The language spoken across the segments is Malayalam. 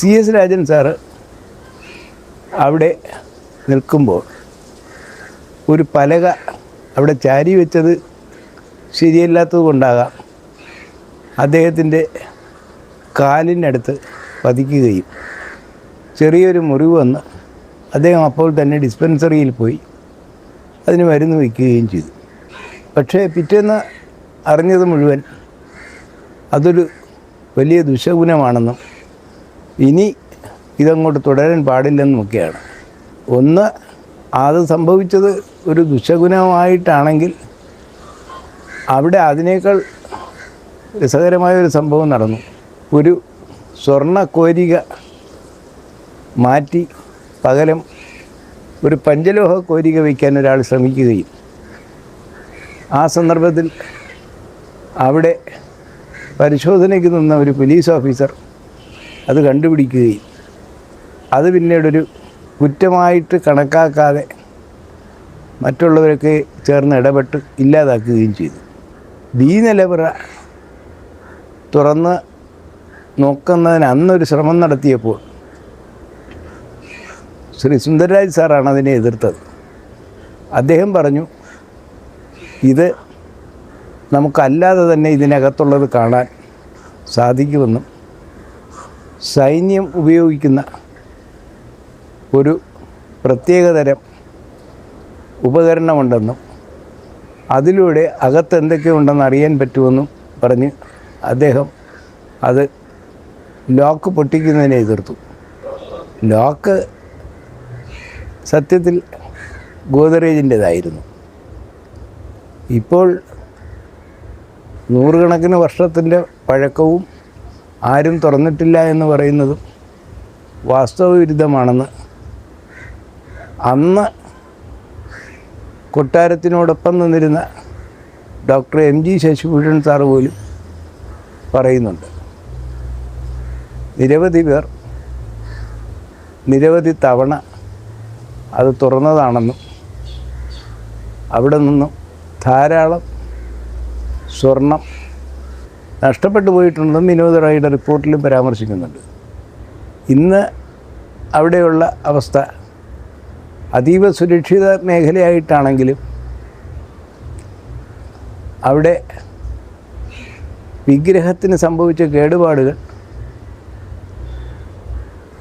സി എസ് രാജൻ സാറ് അവിടെ നിൽക്കുമ്പോൾ ഒരു പലക അവിടെ ചാരി വെച്ചത് ശരിയല്ലാത്തത് കൊണ്ടാകാം. അദ്ദേഹത്തിന്റെ കാലിനടുത്ത് പതിക്കുകയും ചെറിയൊരു മുറിവ് വന്ന് അദ്ദേഹം അപ്പോൾ തന്നെ ഡിസ്പെൻസറിയിൽ പോയി അതിന് മരുന്ന് വയ്ക്കുകയും ചെയ്തു. പക്ഷേ പിറ്റേന്ന് അറിഞ്ഞത് മുഴുവൻ അതൊരു വലിയ ദുശഗുണമാണെന്നും ഇനി ഇതങ്ങോട്ട് തുടരാൻ പാടില്ലെന്നുമൊക്കെയാണ് ഒന്ന് അത് സംഭവിച്ചത് ഒരു ദുശഗുണമായിട്ടാണെങ്കിൽ അവിടെ അതിനേക്കാൾ രസകരമായ ഒരു സംഭവം നടന്നു. ഒരു സ്വർണ കോരിക മാറ്റി പകരം ഒരു പഞ്ചലോഹ കോരിക വയ്ക്കാൻ ഒരാൾ ശ്രമിക്കുകയും ആ സന്ദർഭത്തിൽ അവിടെ പരിശോധനയ്ക്ക് നിന്ന ഒരു പോലീസ് ഓഫീസർ അത് കണ്ടുപിടിക്കുകയും അത് പിന്നീടൊരു കുറ്റമായിട്ട് കണക്കാക്കാതെ മറ്റുള്ളവരൊക്കെ ചേർന്ന് ഇടപെട്ട് ഇല്ലാതാക്കുകയും ചെയ്തു. ബി നിലവറ തുറന്ന് നോക്കുന്നതിന് അന്നൊരു ശ്രമം നടത്തിയപ്പോൾ ശ്രീ സുന്ദരരാജ് സാറാണ് അതിനെ എതിർത്തത്. അദ്ദേഹം പറഞ്ഞു ഇത് നമുക്കല്ലാതെ തന്നെ ഇതിനകത്തുള്ളത് കാണാൻ സാധിക്കുമെന്നും സൈന്യം ഉപയോഗിക്കുന്ന ഒരു പ്രത്യേകതരം ഉപകരണമുണ്ടെന്നും അതിലൂടെ അകത്ത് എന്തൊക്കെയുണ്ടെന്ന് അറിയാൻ പറ്റുമെന്നും പറഞ്ഞ് അദ്ദേഹം അത് ലോക്ക് പൊട്ടിക്കുന്നതിനെ എതിർത്തു. ലോക്ക് സത്യത്തിൽ ഗോദറേജിന്റെതായിരുന്നു ഇപ്പോൾ നൂറുകണക്കിന് വർഷത്തിന്റെ പഴക്കവും ആരും തുറന്നിട്ടില്ല എന്ന് പറയുന്നതും വാസ്തവവിരുദ്ധമാണെന്ന് അന്ന് കൊട്ടാരത്തിനോടൊപ്പം നിന്നിരുന്ന doctor M G Sasibhushan sir പോലും പറയുന്നുണ്ട്. നിരവധി പേർ നിരവധി തവണ അത് തുറന്നതാണെന്നും അവിടെ നിന്നും ധാരാളം സ്വർണം നഷ്ടപ്പെട്ടു പോയിട്ടുണ്ടെന്നും വിനോദ റായിയുടെ റിപ്പോർട്ടിലും പരാമർശിക്കുന്നുണ്ട്. ഇന്ന് അവിടെയുള്ള അവസ്ഥ അതീവ സുരക്ഷിത മേഖലയായിട്ടാണെങ്കിലും അവിടെ വിഗ്രഹത്തിന് സംഭവിച്ച കേടുപാടുകൾ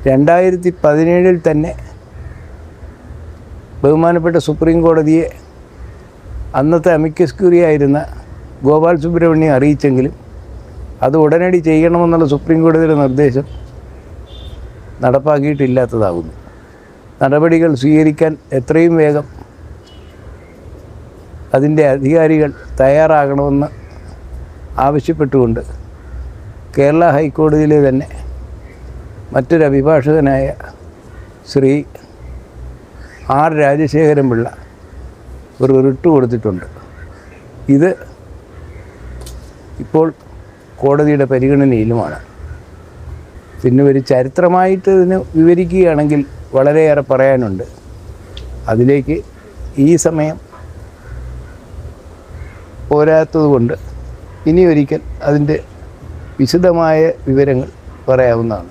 രണ്ടായിരത്തി പതിനേഴിൽ തന്നെ ബഹുമാനപ്പെട്ട സുപ്രീം കോടതിയെ അന്നത്തെ അമിക്കസ് ക്യൂറിയായിരുന്ന ഗോപാൽ സുബ്രഹ്മണ്യം അറിയിച്ചെങ്കിലും അത് ഉടനടി ചെയ്യണമെന്നുള്ള സുപ്രീം കോടതിയുടെ നിർദ്ദേശം നടപ്പാക്കിയിട്ടില്ലാത്തതാകുന്നു. നടപടികൾ സ്വീകരിക്കാൻ എത്രയും വേഗം അതിന്റെ അധികാരികൾ തയ്യാറാകണമെന്ന് ആവശ്യപ്പെട്ടുകൊണ്ട് കേരള ഹൈക്കോടതിയിലെ തന്നെ മറ്റൊരു അഭിഭാഷകനായ ശ്രീ ആർ രാജശേഖരൻ പിള്ള ഒരു റിട്ട് കൊടുത്തിട്ടുണ്ട്. ഇത് ഇപ്പോൾ കോടതിയുടെ പരിഗണനയിലുമാണ്. പിന്നെ ഒരു ചരിത്രമായിട്ട് ഇതിന് വിവരിക്കുകയാണെങ്കിൽ വളരെയേറെ പറയാനുണ്ട്. അതിലേക്ക് ഈ സമയം പോരാത്തതുകൊണ്ട് ഇനി ഒരിക്കൽ അതിന്റെ വിശദമായ വിവരങ്ങൾ പറയാവുന്നതാണ്.